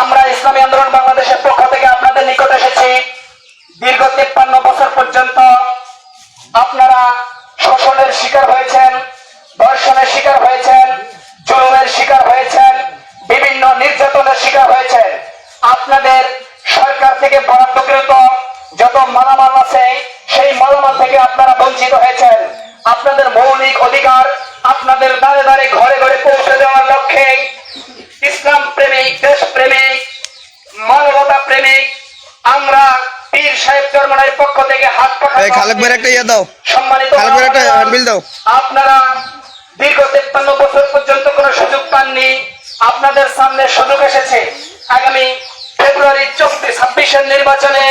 আমরা ইসলামী আন্দোলন বাংলাদেশের পক্ষ থেকে আপনাদের নিকট এসেছি। দীর্ঘ তেপ্পান্ন বছর পর্যন্ত আপনারা শোষণের শিকার হয়েছেন, ধর্ষণের শিকার হয়েছেন, জুলুমের শিকার হয়েছেন, বিভিন্ন নির্যাতনের শিকার হয়েছেন। আপনাদের সরকার থেকে বরাদ্দকৃত যত মালামাল আছে, সেই মালামাল থেকে আপনারা বঞ্চিত হয়েছেন। আপনাদের মৌলিক অধিকার আমরা পীর সাহেব পক্ষ থেকে হাত পাখা এই খালেক ভাইয়ের একটা ইয়ে দাও। সম্মানিত খালেক ভাইয়ের একটা হ্যান্ডবিল দাও। আপনারা দীর্ঘ তেপ্পান্ন বছর পর্যন্ত কোনো সুযোগ পাননি। আপনাদের সামনে সুযোগ এসেছে। আগামী ফেব্রুয়ারি চব্বিশ ছাব্বিশের নির্বাচনে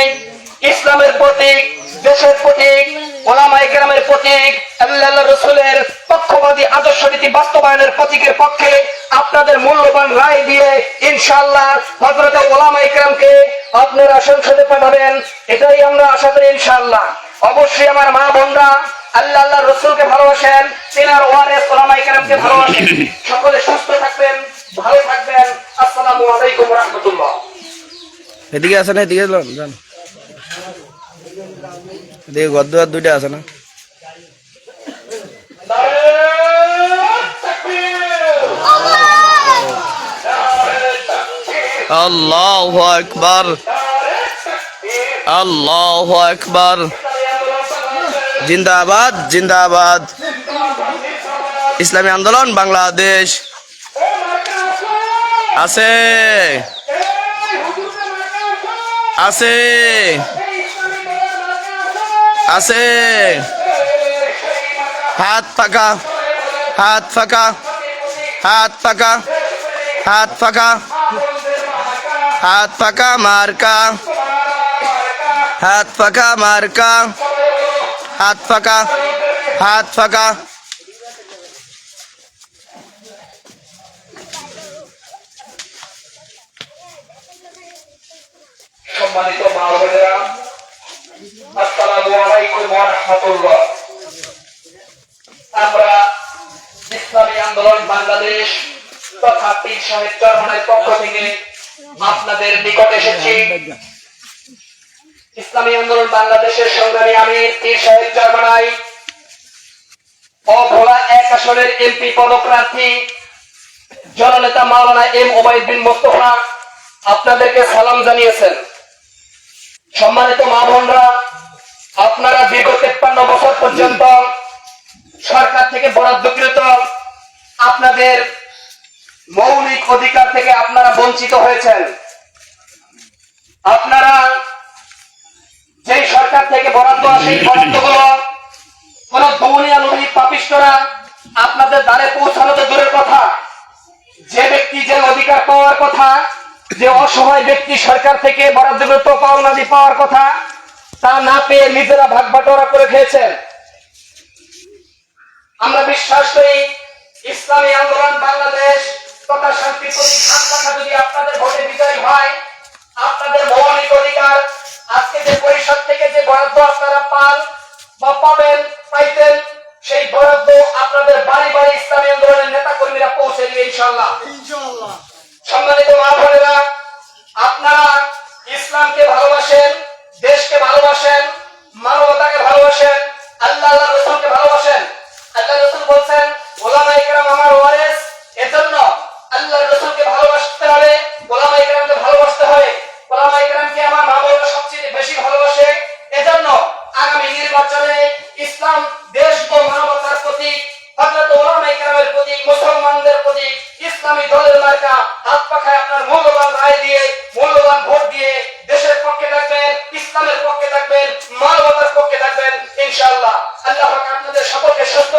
ইসলামের প্রতীক দেশের প্রতীক ওলামাই গ্রামের প্রতীক আল্লাহ রসুলের পক্ষবাদী আদর্শ নীতি বাস্তবায়নের প্রতীকের পক্ষে আপনাদের মূল্যবান রায় দিয়ে ইনশাআল্লাহ হজরত ওলামাই গ্রামকে আপনারা সংসদে পাঠাবেন এটাই আমরা আশা করি ইনশাআল্লাহ। অবশ্যই আমার মা বোনরা আল্লাহ আল্লাহ রসুলকে ভালোবাসেন তিনার ওয়ারেস ওলামাই কেরামকে ভালোবাসেন। সকলে সুস্থ থাকবেন ভালো থাকবেন। আসসালামু আলাইকুম রহমতুল্লাহ। এদিকে আছে না এদিকে যান যান। এদিকে ঘর দুইটা আছে না। আল্লাহ আকবার আল্লাহ আকবার জিন্দাবাদ জিন্দাবাদ ইসলামী আন্দোলন বাংলাদেশ আছে আছে আছে হাত ফাঁকা হাত ফাঁকা হাত ফাঁকা হাত ফাঁকা হাত ফাঁকা মার্কা। হাত ফাঁকা মার্কা। হাত ফাঁকা হাত ফাঁকা আমরা ইসলামী আন্দোলন বাংলাদেশ তথা পীর সাহেব পক্ষ থেকে আপনাদের নিকট এসেছি। ইসলামী আন্দোলন বাংলাদেশের সংগ্রামী আমির পীর সাহেব চরমনাই অভোলা এক আসনের এমপি পদপ্রার্থী জননেতা মাওলানা এম ওবায়দ বিন মোস্তফা আপনাদেরকে সালাম জানিয়েছেন। সম্মানিত মা বোনরা, আপনারা দীর্ঘ তেপ্পান্ন বছর পর্যন্ত সরকার থেকে বরাদ্দকৃত আপনাদের মৌলিক অধিকার থেকে আপনারা বঞ্চিত হয়েছেন। আপনারা যে সরকার থেকে বরাদ্দ সেই কোন দৌনিয়া নদী পাপিষ্টরা আপনাদের দ্বারে পৌঁছানো তো দূরের কথা। যে ব্যক্তি যে অধিকার পাওয়ার কথা, যে অসহায় ব্যক্তি সরকার থেকে বরাদ্দকৃত পাওনাদি পাওয়ার কথা, তা না পেয়ে নিজেরা ভাগ বাটোয়ারা করে খেয়েছেন। আমরা বিশ্বাস করি, ইসলামী আন্দোলন বাংলাদেশ তথা শান্তি হাত রাখা যদি আপনাদের ভোটে বিজয়ী হয় আপনাদের মৌলিক অধিকার আজকে যে পরিষদ থেকে যে বরাদ্দ আপনারা পান বা পাবেন পাইতেন সেই বরাদ্দ আপনাদের বাড়ি বাড়ি ইসলামী আন্দোলনের নেতা কর্মীরা পৌঁছে দিবে ইনশাল্লাহ সম্মানিত মা বোনেরা আপনারা ইসলামকে ভালোবাসেন দেশকে ভালোবাসেন মানবতাকে ভালোবাসেন আল্লাহ আল্লাহ রসুলকে ভালোবাসেন। আল্লাহ রসুল বলছেন ইসলামী দলের মার্কা হাত পাখায় আপনার মূল্যবান রায় দিয়ে, মূল্যবান ভোট দিয়ে দেশের পক্ষে থাকবেন, ইসলামের পক্ষে থাকবেন, মানবতার পক্ষে থাকবেন ইনশাল্লাহ আল্লাহ আপনাদের সকলকে সুস্থ